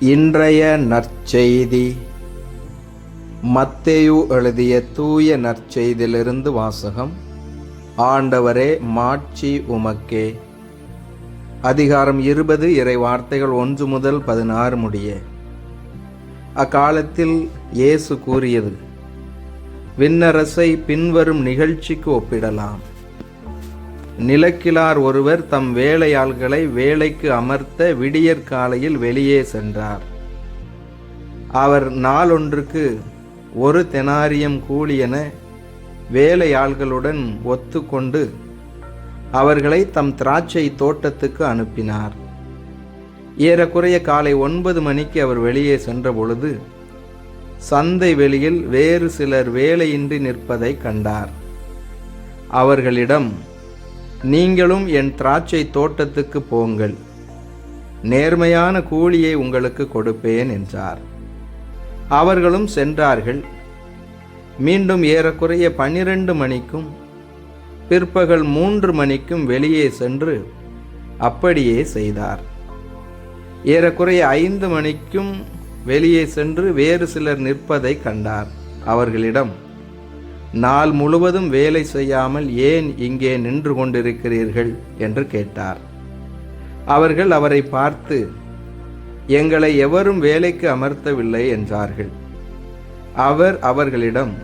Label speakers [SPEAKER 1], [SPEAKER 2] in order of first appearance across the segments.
[SPEAKER 1] இன்றைய நற்செய்தி. மத்தேயு எழுதிய தூய நற்செய்தியிலிருந்து வாசகம் ஆண்டவரே மாட்சி உமக்கே அதிகாரம் இருபது இறை வார்த்தைகள் ஒன்று முதல் பதினாறு முடிய. அக்காலத்தில் இயேசு கூறியது விண்ணரசை பின்வரும் நிகழ்ச்சிக்கு ஒப்பிடலாம். நிலக்கிழார் ஒருவர் தம் வேலையாள்களை வேலைக்கு அமர்த்த விடியற் காலையில் வெளியே சென்றார். அவர் நாளொன்றுக்கு ஒரு தெனாரியம் கூலியென வேலையாள்களுடன் ஒத்துக்கொண்டு அவர்களை தம் திராட்சை தோட்டத்துக்கு அனுப்பினார். ஏறக்குறைய காலை ஒன்பது மணிக்கு அவர் வெளியே சென்ற பொழுது சந்தை வெளியில் வேறு சிலர் வேலையின்றி நிற்பதை கண்டார். அவர்களிடம் நீங்களும் என் திராட்சை தோட்டத்துக்கு போங்கள். நேர்மையான கூலியை உங்களுக்கு கொடுப்பேன் என்றார். அவர்களும் சென்றார்கள். மீண்டும் ஏறக்குறைய பன்னிரண்டு மணிக்கும் பிற்பகல் மூன்று மணிக்கும் வெளியே சென்று அப்படியே செய்தார். ஏறக்குறைய ஐந்து மணிக்கும் வெளியே சென்று வேறு சிலர் நிற்பதை கண்டார் அவர்களிடம் நாள் முழுவதும் வேலை செய்யாமல் ஏன் இங்கே நின்று கொண்டிருக்கிறீர்கள்? என்று கேட்டார். அவர்கள் அவரை பார்த்து எங்களை எவரும் வேலைக்கு அமர்த்தவில்லை என்றார்கள். அவர் அவர்களிடம்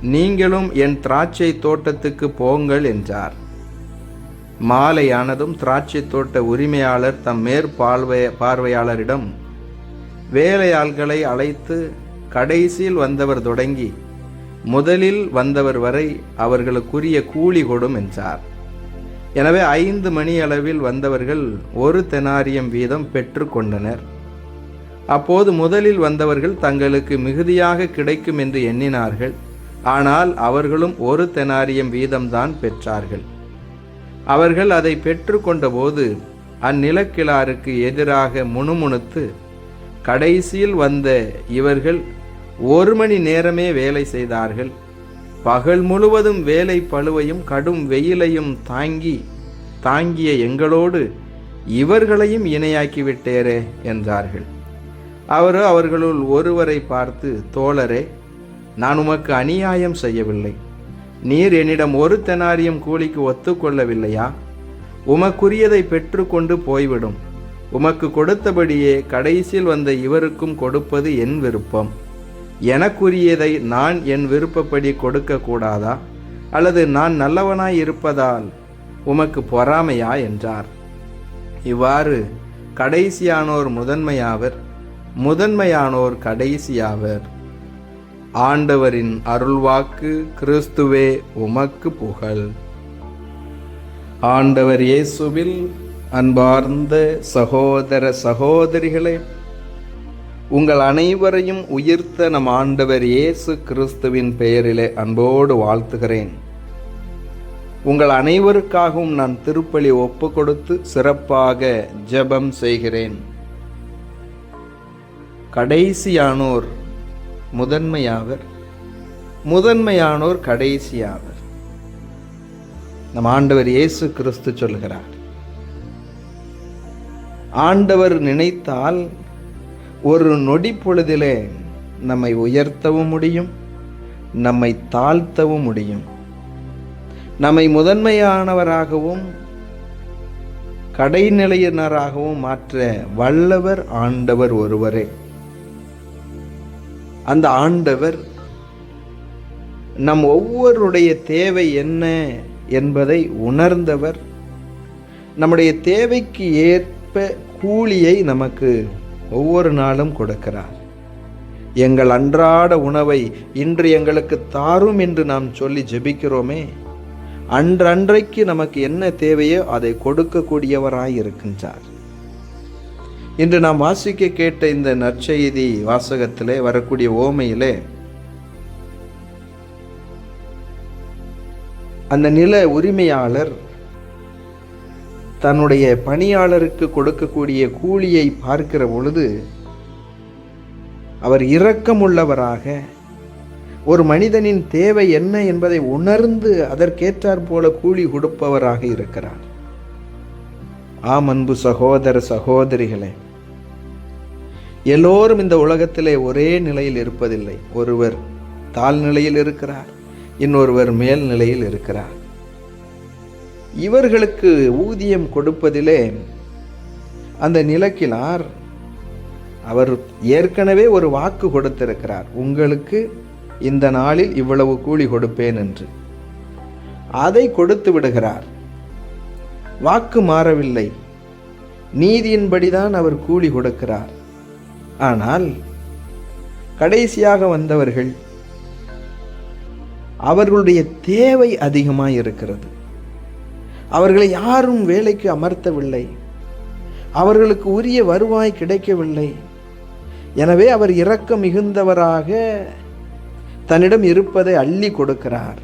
[SPEAKER 1] நீங்களும் என் திராட்சை தோட்டத்துக்கு போங்கள் என்றார். மாலையானதும் திராட்சை தோட்ட உரிமையாளர் தம் மேற்பார்வை பார்வையாளரிடம் வேலையாள்களை அழைத்து கடைசியில் வந்தவர் தொடங்கி முதலில் வந்தவர் வரை அவர்களுக்குரிய கூலி கொடும் என்றார். எனவே ஐந்து மணி அளவில் வந்தவர்கள் ஒரு தெனாரியம் வீதம் பெற்று கொண்டனர். அப்போது முதலில் வந்தவர்கள் தங்களுக்கு மிகுதியாக கிடைக்கும் என்று எண்ணினார்கள். ஆனால் அவர்களும் ஒரு தெனாரியம் வீதம்தான் பெற்றார்கள். அவர்கள் அதை பெற்று கொண்டபோது அந்நிலக்கிழாருக்கு எதிராக முணுமுணுத்து கடைசியில் வந்த இவர்கள் ஒரு மணி நேரமே வேலை செய்தார்கள். பகல் முழுவதும் வேலை பழுவையும் கடும் வெயிலையும் தாங்கி தாங்கிய எங்களோடு இவர்களையும் இணையாக்கி விட்டேரே என்றார்கள். அவர் அவர்களுள் ஒருவரை பார்த்து தோழரே நான் உமக்கு அநியாயம் செய்யவில்லை. நீர் என்னிடம் ஒரு தெனாரியம் கூலிக்கு ஒத்துக்கொள்ளவில்லையா? உமக்குரியதை பெற்றுக்கொண்டு போய்விடும். உமக்கு கொடுத்தபடியே கடைசியில் வந்த இவருக்கும் கொடுப்பது என் விருப்பம். எனக்குரியதை நான் என் விருப்பப்படி கொடுக்கக்கூடாதா? அல்லது நான் நல்லவனாய் இருப்பதால் உமக்கு பொறாமையா என்றார். இவ்வாறு கடைசியானோர் முதன்மையாவர் முதன்மையானோர் கடைசியாவர். ஆண்டவரின் அருள்வாக்கு கிறிஸ்துவே உமக்கு புகழ். ஆண்டவர் இயேசுவில் அன்பார்ந்த சகோதர சகோதரிகளே உங்கள் அனைவரையும் உயிர்த்த நம் ஆண்டவர் இயேசு கிறிஸ்துவின் பெயரிலே அன்போடு வாழ்த்துகிறேன். உங்கள் அனைவருக்காகவும் நான் திருப்பலி ஒப்பு கொடுத்து சிறப்பாக ஜெபம் செய்கிறேன். கடைசியானோர் முதன்மையாவர் முதன்மையானோர் கடைசியாவர். நம் ஆண்டவர் இயேசு கிறிஸ்து சொல்கிறார் ஆண்டவர் நினைத்தால் ஒரு நொடி பொழுதிலே நம்மை உயர்த்தவும் முடியும் நம்மை தாழ்த்தவும் முடியும். நம்மை முதன்மையானவராகவும் கடைநிலையினராகவும் மாற்ற வல்லவர் ஆண்டவர் ஒருவரே. அந்த ஆண்டவர் நம் ஒவ்வொருடைய தேவை என்ன என்பதை உணர்ந்தவர் நம்முடைய தேவைக்கு ஏற்ப கூலியை நமக்கு ஒவ்வொரு நாளும் கொடுக்கிறார். எங்கள் அன்றாட உணவை இன்று எங்களுக்கு தாரும் என்று நாம் சொல்லி ஜெபிக்கிறோமே அன்றன்றைக்கு நமக்கு என்ன தேவையோ அதை கொடுக்கக்கூடியவராய் இருக்கின்றார். இன்று நாம் வாசிக்க கேட்ட இந்த நற்செய்தி வாசகத்திலே வரக்கூடிய ஓமையிலே அந்த நில உரிமையாளர் தன்னுடைய பணியாளருக்கு கொடுக்கக்கூடிய கூலியை பார்க்கிற பொழுது அவர் இரக்கமுள்ளவராக ஒரு மனிதனின் தேவை என்ன என்பதை உணர்ந்து அதற்கேற்றாற் போல கூலி கொடுப்பவராக இருக்கிறார். ஆம் அன்பு சகோதர சகோதரிகளே எல்லோரும் இந்த உலகத்திலே ஒரே நிலையில் இருப்பதில்லை. ஒருவர் தாழ் நிலையில் இருக்கிறார் இன்னொருவர் மேல் நிலையில் இருக்கிறார். இவர்களுக்கு ஊதியம் கொடுப்பதிலே அந்த நிலக்கிலார் அவர் ஏற்கனவே ஒரு வாக்கு கொடுத்திருக்கிறார். உங்களுக்கு இந்த நாளில் இவ்வளவு கூலி கொடுப்பேன் என்று. அதை கொடுத்து விடுகிறார். வாக்கு மாறவில்லை. நீதியின்படிதான் அவர் கூலி கொடுக்கிறார். ஆனால் கடைசியாக வந்தவர்கள் அவர்களுடைய தேவை அதிகமாக இருக்கிறது அவர்களை யாரும் வேலைக்கு அமர்த்தவில்லை. அவர்களுக்கு உரிய வருவாய் கிடைக்கவில்லை. எனவே அவர் இரக்க மிகுந்தவராக தன்னிடம் இருப்பதை அள்ளி கொடுக்கிறார்.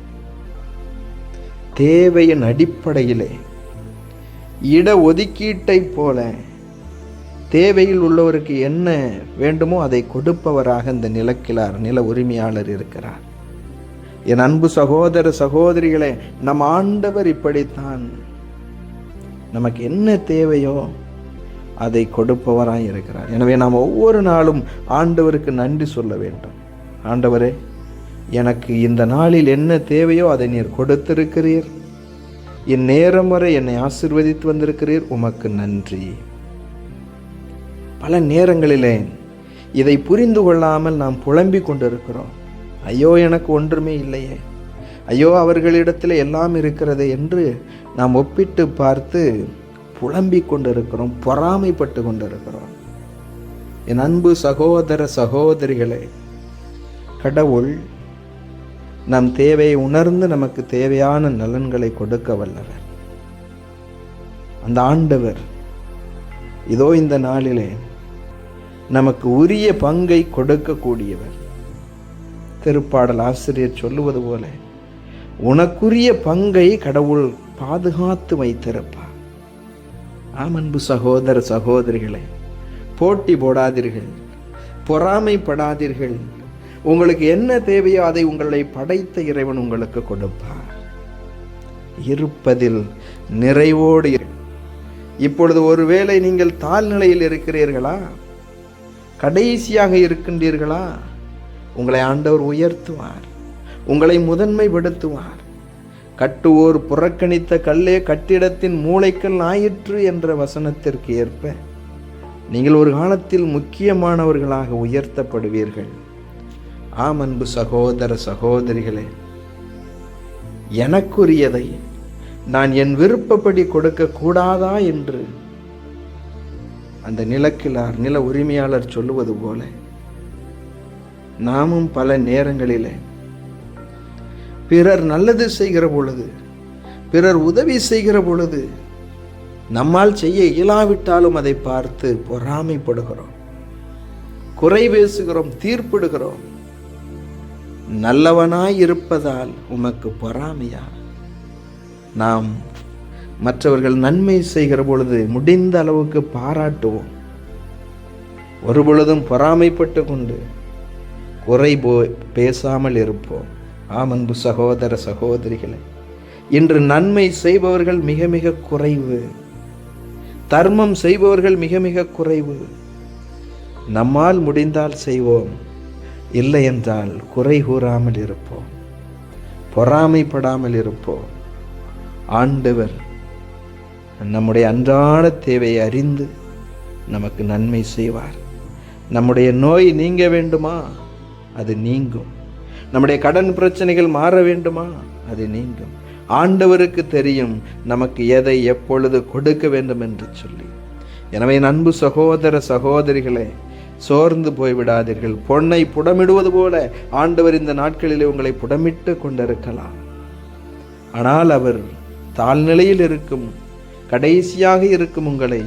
[SPEAKER 1] தேவையின் அடிப்படையிலே இட ஒதுக்கீட்டை போல தேவையில் உள்ளவருக்கு என்ன வேண்டுமோ அதை கொடுப்பவராக இந்த நிலக்கிழார் நில உரிமையாளர் இருக்கிறார். என் அன்பு சகோதர சகோதரிகளே நம் ஆண்டவர் இப்படித்தான். நமக்கு என்ன தேவையோ அதை கொடுப்பவராய் இருக்கிறார். எனவே நாம் ஒவ்வொரு நாளும் ஆண்டவருக்கு நன்றி சொல்ல வேண்டும். ஆண்டவரே எனக்கு இந்த நாளில் என்ன தேவையோ அதை நீர் கொடுத்திருக்கிறீர். இந்நேரம் வரை என்னை ஆசிர்வதித்து வந்திருக்கிறீர். உமக்கு நன்றி. பல நேரங்களிலே இதை புரிந்து கொள்ளாமல் நாம் புலம்பிக் கொண்டிருக்கிறோம். ஐயோ எனக்கு ஒன்றுமே இல்லையே. ஐயோ அவர்களிடத்தில் எல்லாம் இருக்கிறது என்று நாம் ஒப்பிட்டு பார்த்து புலம்பிக் கொண்டிருக்கிறோம் பொறாமைப்பட்டு கொண்டிருக்கிறோம். என் அன்பு சகோதர சகோதரிகளே கடவுள் நம் தேவையை உணர்ந்து நமக்கு தேவையான நலன்களை கொடுக்க வல்லவர். அந்த ஆண்டவர் இதோ இந்த நாளிலே நமக்கு உரிய பங்கை கொடுக்கக்கூடியவர். திருப்பாடல் ஆசிரியர் சொல்லுவது போல உனக்குரிய பங்கை கடவுள் பாதுகாத்து வைத்திருப்பார். ஆம் அன்பு சகோதர சகோதரிகளை போட்டி போடாதீர்கள் பொறாமைப்படாதீர்கள். உங்களுக்கு என்ன தேவையோ அதை உங்களை படைத்த இறைவன் உங்களுக்கு கொடுப்பார். இருப்பதில் நிறைவோடு இப்பொழுது ஒருவேளை நீங்கள் தாழ்நிலையில் இருக்கிறீர்களா? கடைசியாக இருக்கின்றீர்களா? உங்களை ஆண்டவர் உயர்த்துவார். உங்களை முதன்மைப்படுத்துவார் கட்டுவோர் புறக்கணித்த கல்லே கட்டிடத்தின் மூளைக்கல் ஆயிற்று என்ற வசனத்திற்கு ஏற்ப நீங்கள் ஒரு காலத்தில் முக்கியமானவர்களாக உயர்த்தப்படுவீர்கள். ஆம் அன்பு சகோதர சகோதரிகளே எனக்குரியதை நான் என் விருப்பப்படி கொடுக்க கூடாதா என்று அந்த நிலக்கிலார் நில உரிமையாளர் சொல்லுவது போல நாமும் பல நேரங்களில். பிறர் நல்லது செய்கிற பொழுது பிறர் உதவி செய்கிற பொழுது நம்மால் செய்ய இயலாவிட்டாலும் அதை பார்த்து பொறாமைப்படுகிறோம். குறை பேசுகிறோம் தீர்ப்பிடுகிறோம். நல்லவனாய் இருப்பதால் உமக்கு பொறாமையா? நாம் மற்றவர்கள் நன்மை செய்கிற பொழுது முடிந்த அளவுக்கு பாராட்டுவோம். ஒரு பொழுதும் பொறாமைப்பட்டு கொண்டு குறை போ பேசாமல் இருப்போம். ஆமன்பு சகோதர சகோதரிகளை இன்று நன்மை செய்பவர்கள் மிக மிக குறைவு. தர்மம் செய்பவர்கள் மிக மிக குறைவு. நம்மால் முடிந்தால் செய்வோம். இல்லை என்றால் குறை கூறாமல் இருப்போம். பொறாமைப்படாமல் இருப்போம். ஆண்டவர் நம்முடைய அன்றாட தேவையை அறிந்து நமக்கு நன்மை செய்வார். நம்முடைய நோய் நீங்க வேண்டுமா? அது நீங்கும். நம்முடைய கடன் பிரச்சனைகள் மாற வேண்டுமா? அது நீங்கும். ஆண்டவருக்கு தெரியும் நமக்கு எதை எப்பொழுது கொடுக்க வேண்டும் என்று சொல்லி. எனவே அன்பு சகோதர சகோதரிகளே சோர்ந்து போய்விடாதீர்கள். பொன்னை புடமிடுவது போல ஆண்டவர் இந்த நாட்களிலே உங்களை புடமிட்டு கொண்டிருக்கலாம். ஆனால் அவர் தாழ்நிலையில் இருக்கும் கடைசியாக இருக்கும் உங்களை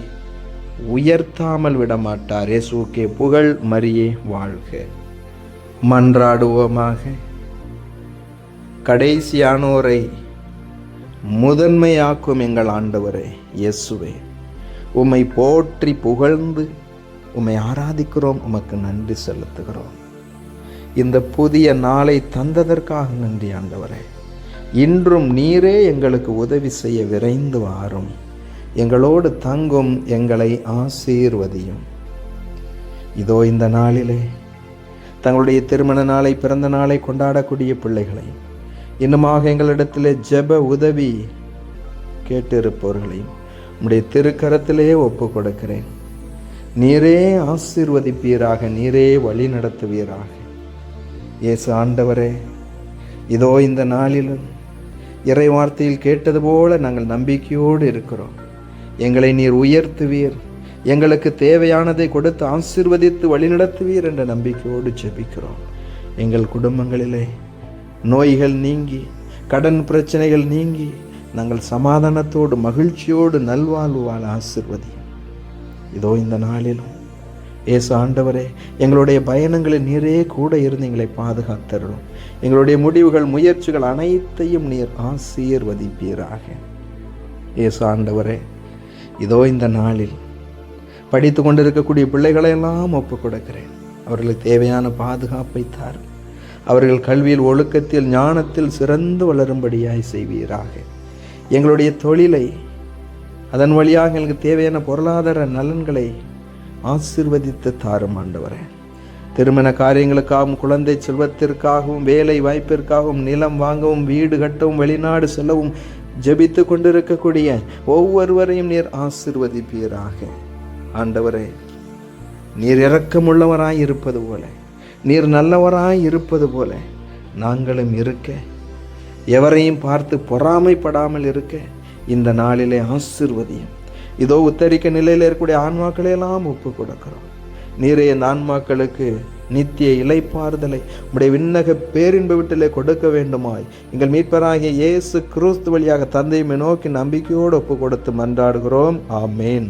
[SPEAKER 1] உயர்த்தாமல் விடமாட்டார். இயேசுக்கே புகழ் மரியே வாழ்க. மன்றாடுவோமாக. கடைசியானோரை முதன்மையாக்கும் எங்கள் ஆண்டவரே இயேசுவே. உம்மை போற்றி புகழ்ந்து உம்மை ஆராதிக்கிறோம் உமக்கு நன்றி செலுத்துகிறோம். இந்த புதிய நாளை தந்ததற்காக நன்றி ஆண்டவரே. இன்றும் நீரே எங்களுக்கு உதவி செய்ய விரைந்து வாரும். எங்களோடு தங்கும் எங்களை ஆசீர்வதியும். இதோ இந்த நாளிலே தங்களுடைய திருமண நாளை பிறந்த நாளை கொண்டாடக்கூடிய பிள்ளைகளை இன்னுமாக எங்களிடத்தில் ஜெப உதவி கேட்டிருப்பவர்களையும் உம்முடைய திருக்கரத்திலே ஒப்பு கொடுக்கிறேன் நீரே ஆசீர்வதிப்பீராக நீரே வழி நடத்துவீராக. இயேசு ஆண்டவரே இதோ இந்த நாளிலும் இறை வார்த்தையில் கேட்டது போல நாங்கள் நம்பிக்கையோடு இருக்கிறோம். எங்களை நீர் உயர்த்துவீர். எங்களுக்கு தேவையானதை கொடுத்து ஆசிர்வதித்து வழிநடத்துவீர் என்ற நம்பிக்கையோடு ஜெபிக்கிறோம். எங்கள் குடும்பங்களிலே நோய்கள் நீங்கி கடன் பிரச்சனைகள் நீங்கி நாங்கள் சமாதானத்தோடு மகிழ்ச்சியோடு நல்வாழ்வு வாழ இதோ இந்த நாளிலும் ஏசு ஆண்டவரே எங்களுடைய பயணங்களில் நீரே கூட இருந்து எங்களை பாதுகாத்தருளும். எங்களுடைய முடிவுகள் முயற்சிகள் அனைத்தையும் நீர் ஆசீர்வதிப்பீராக. ஏசு ஆண்டவரே இதோ இந்த நாளில் படித்து கொண்டிருக்கக்கூடிய பிள்ளைகளை எல்லாம் ஒப்புக் கொடுக்கிறேன். அவர்களுக்கு தேவையான பாதுகாப்பை தார். அவர்கள் கல்வியில் ஒழுக்கத்தில் ஞானத்தில் சிறந்து வளரும்படியாய் செய்வீராக. எங்களுடைய தொழிலை அதன் வழியாக எங்களுக்கு தேவையான பொருளாதார நலன்களை ஆசிர்வதித்து தாரும் ஆண்டவரே. திருமண காரியங்களுக்காகவும் குழந்தை செல்வத்திற்காகவும் வேலை வாய்ப்பிற்காகவும் நிலம் வாங்கவும் வீடு கட்டவும் வெளிநாடு செல்லவும் ஜெபித்து கொண்டிருக்கக்கூடிய ஒவ்வொருவரையும் நீர் ஆசிர்வதிப்பீராக. ஆண்டவரே நீர் இரக்கமுள்ளவராய் இருப்பது போல நீர் நல்லவராய் இருப்பது போல நாங்களும் இருக்க எவரையும் பார்த்து பொறாமைப்படாமல் இருக்க இந்த நாளிலே ஆசிர்வதியும். இதோ உத்தரிக்க நிலையில் இருக்கக்கூடிய ஆன்மாக்களை எல்லாம் ஒப்பு கொடுக்கிறோம். நீரே இந்த ஆன்மாக்களுக்கு நித்திய இலைப்பாறுதலை உடைய விண்ணக பேரின்ப வீட்டிலே கொடுக்க வேண்டுமாய். எங்கள் மீட்பராகிய இயேசு கிறிஸ்து வழியாக தந்தையுமே நோக்கி நம்பிக்கையோடு ஒப்பு கொடுத்து மன்றாடுகிறோம். ஆமேன்.